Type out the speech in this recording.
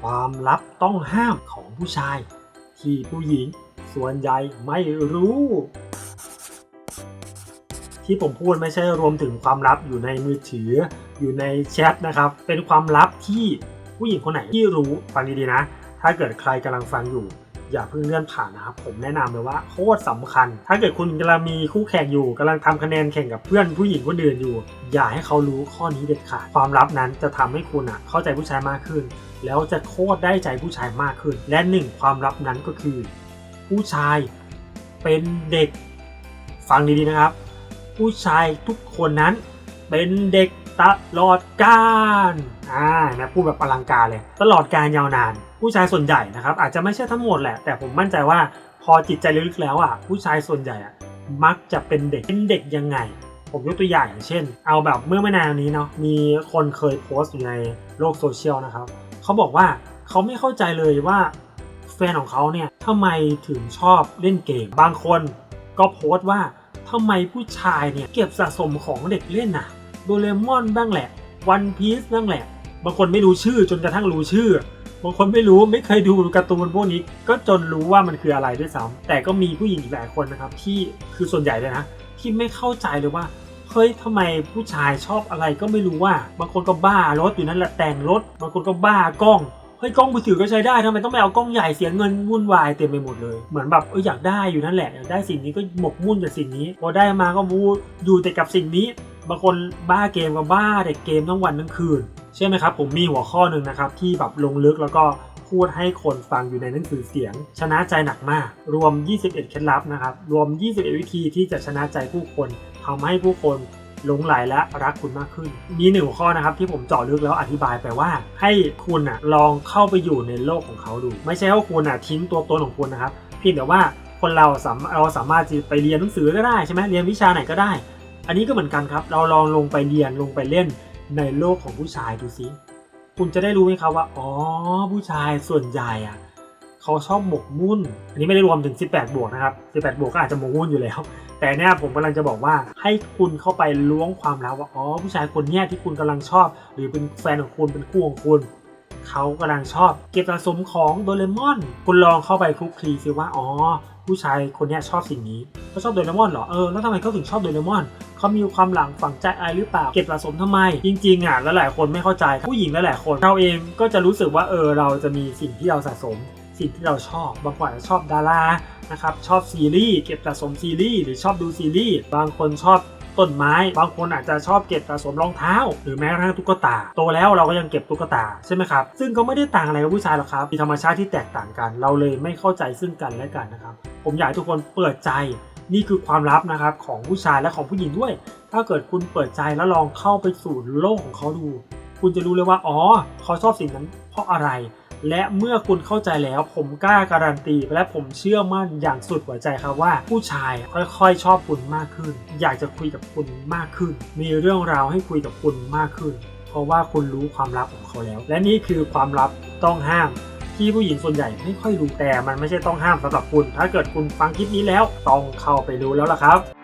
ความลับต้องห้ามของผู้ชาย ที่ผู้หญิงส่วนใหญ่ไม่รู้ ที่ผมพูดไม่ใช่รวมถึงความลับอยู่ในมือถือ อยู่ในแชทนะครับ เป็นความลับที่ผู้หญิงคนไหนที่รู้ฟังดีๆนะ ถ้าเกิดใครกำลังฟังอยู่ อย่าเพิ่งเลื่อนผ่านนะครับผมแนะนำเลยว่าโคตรสำคัญ ถ้าเกิดคุณกำลังมีคู่แข่งอยู่กำลังทำคะแนนแข่งกับเพื่อนผู้หญิงคนอื่นอยู่ อย่าให้เขารู้ข้อนี้เด็ดขาดความลับนั้นจะทำให้คุณอะเข้าใจผู้ชายมากขึ้น แล้วจะโคตรได้ใจผู้ชายมากขึ้น และหนึ่งความลับนั้นก็คือ ผู้ชายเป็นเด็กฟังดีๆนะครับ ผู้ชายทุกคนนั้นเป็นเด็กตลอดกาลอ่านะพูดแบบอลังการเลย ตลอดการยาวนาน ผู้ชายส่วนใหญ่นะครับอาจจะไม่ใช่ทั้งหมดแหละ แต่ผมมั่นใจว่าพอจิตใจลึกๆแล้วอะผู้ชายส่วนใหญ่อะมักจะเป็นเด็กเป็นเด็กยังไง ผมยกตัวอย่างอย่างเช่น เอาแบบเมื่อไม่นานนี้เนาะมีคนเคยโพสต์อยู่ในโลกโซเชียลนะครับเขาบอกว่าเขาไม่เข้าใจเลยว่าแฟนของเขาเนี่ยทำไมถึงชอบเล่นเกม บางคนก็โพสต์ว่าทำไมผู้ชายเนี่ยเก็บสะสมของเด็กเล่นน่ะโดเรมอนบ้างแหละวันพีซบ้างแหละ บางคนไม่รู้ชื่อจนกระทั่งรู้ชื่อ บางคนไม่รู้ไม่เคยดูการ์ตูนพวกนี้ ก็จนรู้ว่ามันคืออะไรด้วยซ้ำแต่ก็มีผู้หญิงอีกหลายคนนะครับ ที่คือส่วนใหญ่เลยนะ ที่ไม่เข้าใจเลยว่าเฮ้ยทำไมผู้ชายชอบอะไรก็ไม่รู้ว่า บางคนก็บ้ารถอยู่นั่นแหละแต่งรถ บางคนก็บ้ากล้องเฮ้ยกล้องมือถือก็ใช้ได้ทำไมต้องไปเอากล้องใหญ่เสียเงินวุ่นวายเต็มไปหมดเลย เหมือนแบบเอออยากได้อยู่นั่นแหละอยากได้สิ่งนี้ก็หมกมุ่นกับสิ่งนี้ พอได้มาก็วูอยู่แต่กับสิ่งนี้ บางคนบ้าเกมก็บ้าแต่เกมทั้งวันทั้งคืน ใช่ไหมครับ ผมมีหัวข้อหนึ่งนะครับที่แบบลงลึกแล้วก็พูดให้คนฟังอยู่ในหนังสือเสียง ชนะใจหนักมาก รวม 21 เคล็ดลับนะครับ รวม 21 วิธีที่จะชนะใจผู้คนทำให้ผู้คนหลงไหลและรักคุณมากขึ้น มีหนึ่งหัวข้อนะครับที่ผมเจาะลึกแล้วอธิบายไปว่า ให้คุณอะลองเข้าไปอยู่ในโลกของเขาดู ไม่ใช่ว่าคุณอะทิ้งตัวตนของคุณนะครับเพียงแต่ว่าคนเราสามเราสามารถไปเรียนหนังสือก็ได้ใช่ไหมเรียนวิชาไหนก็ได้ อันนี้ก็เหมือนกันครับ เราลองลงไปเรียนลงไปเล่น ในโลกของผู้ชายดูซิคุณจะได้รู้ไหมครับว่า อ๋อ ผู้ชายส่วนใหญ่อะเขาชอบหมกมุ่น อันนี้ไม่ได้รวมถึง 18 บวกนะครับ 18 บวกก็อาจจะหมกมุ่นอยู่แล้ว แต่เนี่ยผมกำลังจะบอกว่าให้คุณเข้าไปล้วงความลับว่า อ๋อ ผู้ชายคนเนี้ยที่คุณกำลังชอบ หรือเป็นแฟนของคุณเป็นคู่ของคุณ เขากำลังชอบ เก็บสะสมของโดเรมอน คุณลองเข้าไปคลุกคลีซิว่า อ๋อ ผู้ชายคนนี้ชอบสิ่งนี้เขาชอบโดเรมอนเหรอเออแล้วทำไมเขาถึงชอบโดเรมอนเขามีความหลังฝังใจอะไรหรือเปล่าเก็บสะสมทำไม จริงๆอะแล้วหลายคนไม่เข้าใจผู้หญิงลหลายคนเราเองก็จะรู้สึกว่าเออเราจะมีสิ่งที่เราสะสม สิ่งที่เราชอบบางคนอาจจะชอบดารานะครับชอบซีรีส์เก็บสะสมซีรีส์หรือชอบดูซีรีส์บางคนชอบต้นไม้บางคนอาจจะชอบเก็บสะสมรองเท้า หรือแม้กระทั่งตุ๊กตา โตแล้วเราก็ยังเก็บตุ๊กตาใช่ไหมครับ ซึ่งก็ไม่ได้ต่างอะไรกับผู้ชายหรอกครับมีธรรมชาติที่แตกต่างกัน เราเลยไม่เข้าใจซึ่งกันและกันนะครับ ผมอยากให้ทุกคนเปิดใจ นี่คือความลับนะครับของผู้ชายและของผู้หญิงด้วย ถ้าเกิดคุณเปิดใจแล้วลองเข้าไปสู่โลกของเขาดู คุณจะรู้เลยว่าอ๋อเขาชอบสิ่งนั้นเพราะอะไร และเมื่อคุณเข้าใจแล้ว ผมกล้าการันตี และผมเชื่อมั่นอย่างสุดหัวใจครับว่า ผู้ชายค่อยๆ ชอบคุณมากขึ้น อยากจะคุยกับคุณมากขึ้น มีเรื่องราวให้คุยกับคุณมากขึ้น เพราะว่าคุณรู้ความลับของเขาแล้ว และนี่คือความลับต้องห้าม ที่ผู้หญิงส่วนใหญ่ไม่ค่อยรู้แต่มันไม่ใช่ต้องห้ามสำหรับคุณ ถ้าเกิดคุณฟังคลิปนี้แล้วต้องเข้าไปดูแล้วล่ะครับ